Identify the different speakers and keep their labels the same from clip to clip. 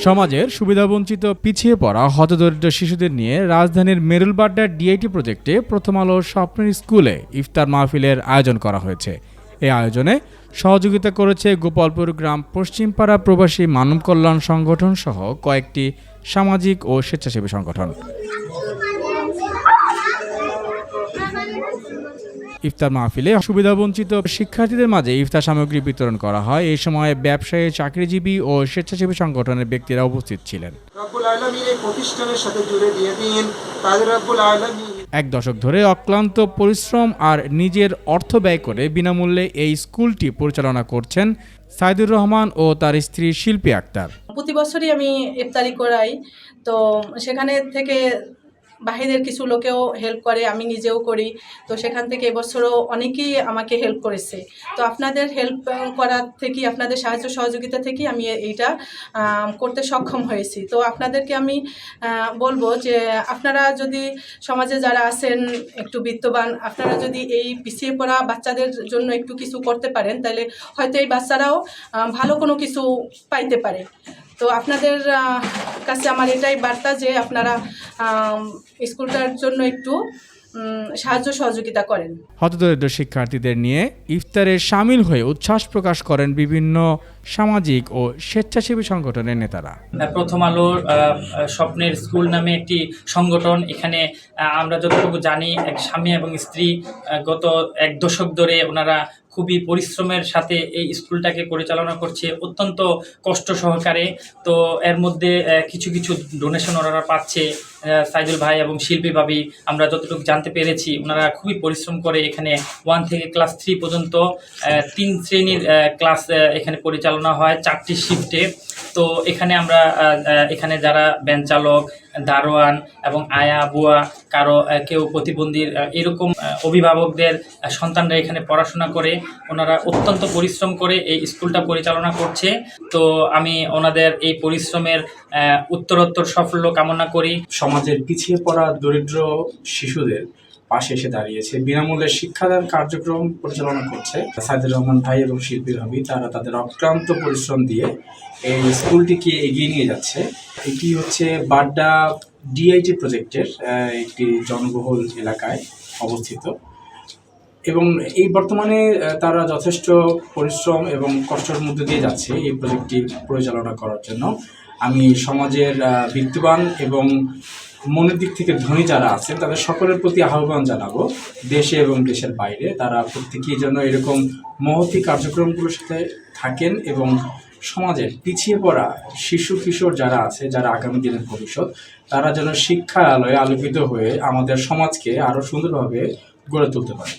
Speaker 1: সমাজের সুবিধাবঞ্চিত পিছিয়ে পড়া হতদরিদ্র শিশুদের নিয়ে রাজধানীর মেরুলবাড্ডার ডিআইটি প্রজেক্টে প্রথম আলো স্বপ্নের স্কুলে ইফতার মাহফিলের আয়োজন করা হয়েছে। এই আয়োজনে সহযোগিতা করেছে গোপালপুর গ্রাম পশ্চিমপাড়া প্রবাসী মানব কল্যাণ সংগঠন সহ কয়েকটি সামাজিক ও স্বেচ্ছাসেবী সংগঠন। ইফতার মাহফিলে সুবিধাবঞ্চিত শিক্ষার্থীদের মাঝে ইফতার সামগ্রী বিতরণ করা হয়। এই সময় ব্যবসায়ী চাকরিজীবী ও স্বেচ্ছাসেবী সংগঠনের ব্যক্তিরা উপস্থিত ছিলেন।
Speaker 2: রব্বুল আলমী এই প্রতিষ্ঠানের সাথে জুড়ে দিয়ে দিন। তাদের
Speaker 1: এক দশক ধরে অক্লান্ত পরিশ্রম আর নিজের অর্থ ব্যয় করে বিনামূল্যে এই স্কুলটি পরিচালনা করছেন সাইদুর রহমান ও তার স্ত্রী শিল্পী আক্তার।
Speaker 3: প্রতি বছরই আমি ইফতারি করাই। তো সেখানে থেকে বাহিরের কিছু লোকেও হেল্প করে, আমি নিজেও করি। তো সেখান থেকে এবছরও অনেকেই আমাকে হেল্প করেছে। তো আপনাদের হেল্প করার থেকেই আপনাদের সাহায্য সহযোগিতা থেকেই আমি এইটা করতে সক্ষম হয়েছি। তো আপনাদেরকে আমি বলব যে আপনারা যদি সমাজে যারা আছেন একটু বিত্তবান, আপনারা যদি এই পিছিয়ে পড়া বাচ্চাদের জন্য একটু কিছু করতে পারেন, তাহলে হয়তো এই বাচ্চারাও ভালো কোনো কিছু পাইতে পারে। তো আপনাদের কাছে আমার এটাই বার্তা যে আপনারা স্কুলটার জন্য একটু সাহায্য সহযোগিতা করেন।
Speaker 1: হতদরিদ্র শিক্ষার্থীদের নিয়ে ইফতারে সামিল হয়ে উচ্ছ্বাস প্রকাশ করেন বিভিন্ন সামাজিক ও স্বেচ্ছাসেবী সংগঠনের নেতারা।
Speaker 4: প্রথম আলোর স্বপ্নের স্কুল নামে একটি সংগঠন। এখানে আমরা যতটুকু জানি এক স্বামী এবং স্ত্রী গত এক দশক ধরে ওনারা খুবই পরিশ্রমের সাথে এই স্কুলটাকে পরিচালনা করছে অত্যন্ত কষ্ট সহকারে। তো এর মধ্যে কিছু কিছু ডোনেশন ওনারা পাচ্ছে। সাইদুল ভাই এবং শিল্পী ভাবি, আমরা যতটুকু জানতে পেরেছি, ওনারা খুবই পরিশ্রম করে এখানে ওয়ান থেকে ক্লাস থ্রি পর্যন্ত তিন শ্রেণির ক্লাস এখানে পরিচালনা হয় চারটি শিফটে তো এখানে আমরা এখানে যারা ব্যান চালক দারোয়ান এবং আয়া বুয়া কারও কেউ প্রতিবন্ধীর এরকম অভিভাবকদের সন্তানরা এখানে পড়াশোনা করে, ওনারা অত্যন্ত পরিশ্রম করে এই স্কুলটা পরিচালনা করছে। তো আমি ওনাদের এই পরিশ্রমের উত্তরোত্তর সাফল্য কামনা করি।
Speaker 5: সমাজের পিছিয়ে পড়া দরিদ্র শিশুদের পাশে এসে দাঁড়িয়েছে। বিনামূল্যে শিক্ষাদান কার্যক্রম পরিচালনা করছে সাইদুর রহমান ভাই এবং শিল্পী ভাবি তারা তাদের অক্লান্ত পরিশ্রম দিয়ে এই স্কুলটিকে এগিয়ে নিয়ে যাচ্ছে। এটি হচ্ছে বাড্ডা ডিআইটি প্রজেক্টের একটি জনবহুল এলাকায় অবস্থিত। এবং এই বর্তমানে তারা যথেষ্ট পরিশ্রম এবং কষ্টের মধ্যে দিয়ে যাচ্ছে এই প্রজেক্টটি পরিচালনা করার জন্য। আমি সমাজের বিত্তবান এবং মনের দিক থেকে ধনী যারা আছেন, তাদের সকলের প্রতি আহ্বান জানাব, দেশে এবং দেশের বাইরে। তারা প্রত্যেকেই যেন এরকম মহতি কার্যক্রমগুলোর সাথে থাকেন এবং সমাজের পিছিয়ে পড়া শিশু কিশোর যারা আছে, যারা আগামী দিনের ভবিষ্যৎ, তারা যেন শিক্ষার আলোয় আলোকিত হয়ে আমাদের সমাজকে আরও সুন্দরভাবে গড়ে তুলতে পারে।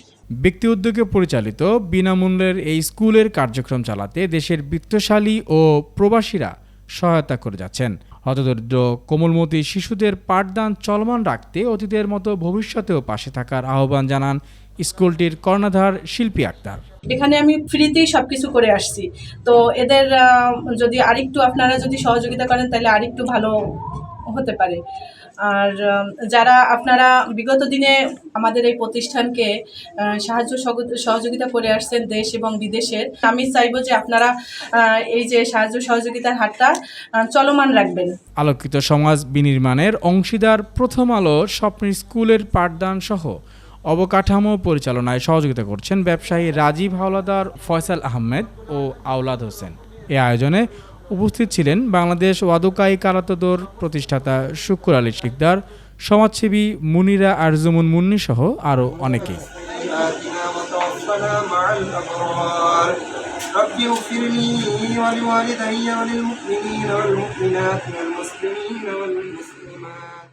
Speaker 1: ব্যক্তি উদ্যোগে পরিচালিত বিনামূল্যের এই স্কুলের কার্যক্রম চালাতে দেশের বৃত্তশালী ও প্রবাসীরা সহায়তা করে যাচ্ছেন। হতদরিদ্র কোমলমতি শিশুদের পাঠদান চলমান রাখতে অতীতের মতো ভবিষ্যতেও পাশে থাকার আহ্বান জানান স্কুলটির কর্ণধার শিল্পী আক্তার।
Speaker 3: এখানে আমি ফ্রিতেই সব কিছু করে আসছি। তো এদের যদি আরেকটু আপনারা যদি সহযোগিতা করেন, তাহলে আরেকটু ভালো হতে পারে। আর যারা আপনারা বিগত দিনে আমাদের এই প্রতিষ্ঠানকে সাহায্য সহযোগিতা করে আসছেন দেশ এবং বিদেশের, আমি চাইব যে আপনারা এই যে সাহায্য সহযোগিতার হাতটা চলমান রাখবেন।
Speaker 1: আলোকিত সমাজ বিনির্মাণের অংশীদার প্রথম আলো স্বপ্নের স্কুলের পাঠদান সহ অবকাঠামো পরিচালনায় সহযোগিতা করছেন ব্যবসায়ী রাজীব হাওলাদার ফয়সাল আহমেদ ও আওলাদ হোসেন। এ আয়োজনে উপস্থিত ছিলেন বাংলাদেশ ওয়াদুকাই কারাতদর প্রতিষ্ঠাতা শুক্র আলী শিকদার সমাজসেবী মুনিরা আরজুমুন মুন্নি সহ আরও অনেকেই
Speaker 2: آتنا وتوفنا مع الأبرار رب اغفر لي ولوالدي وللمؤمنين والمؤمنات والمسلمين والمسلمات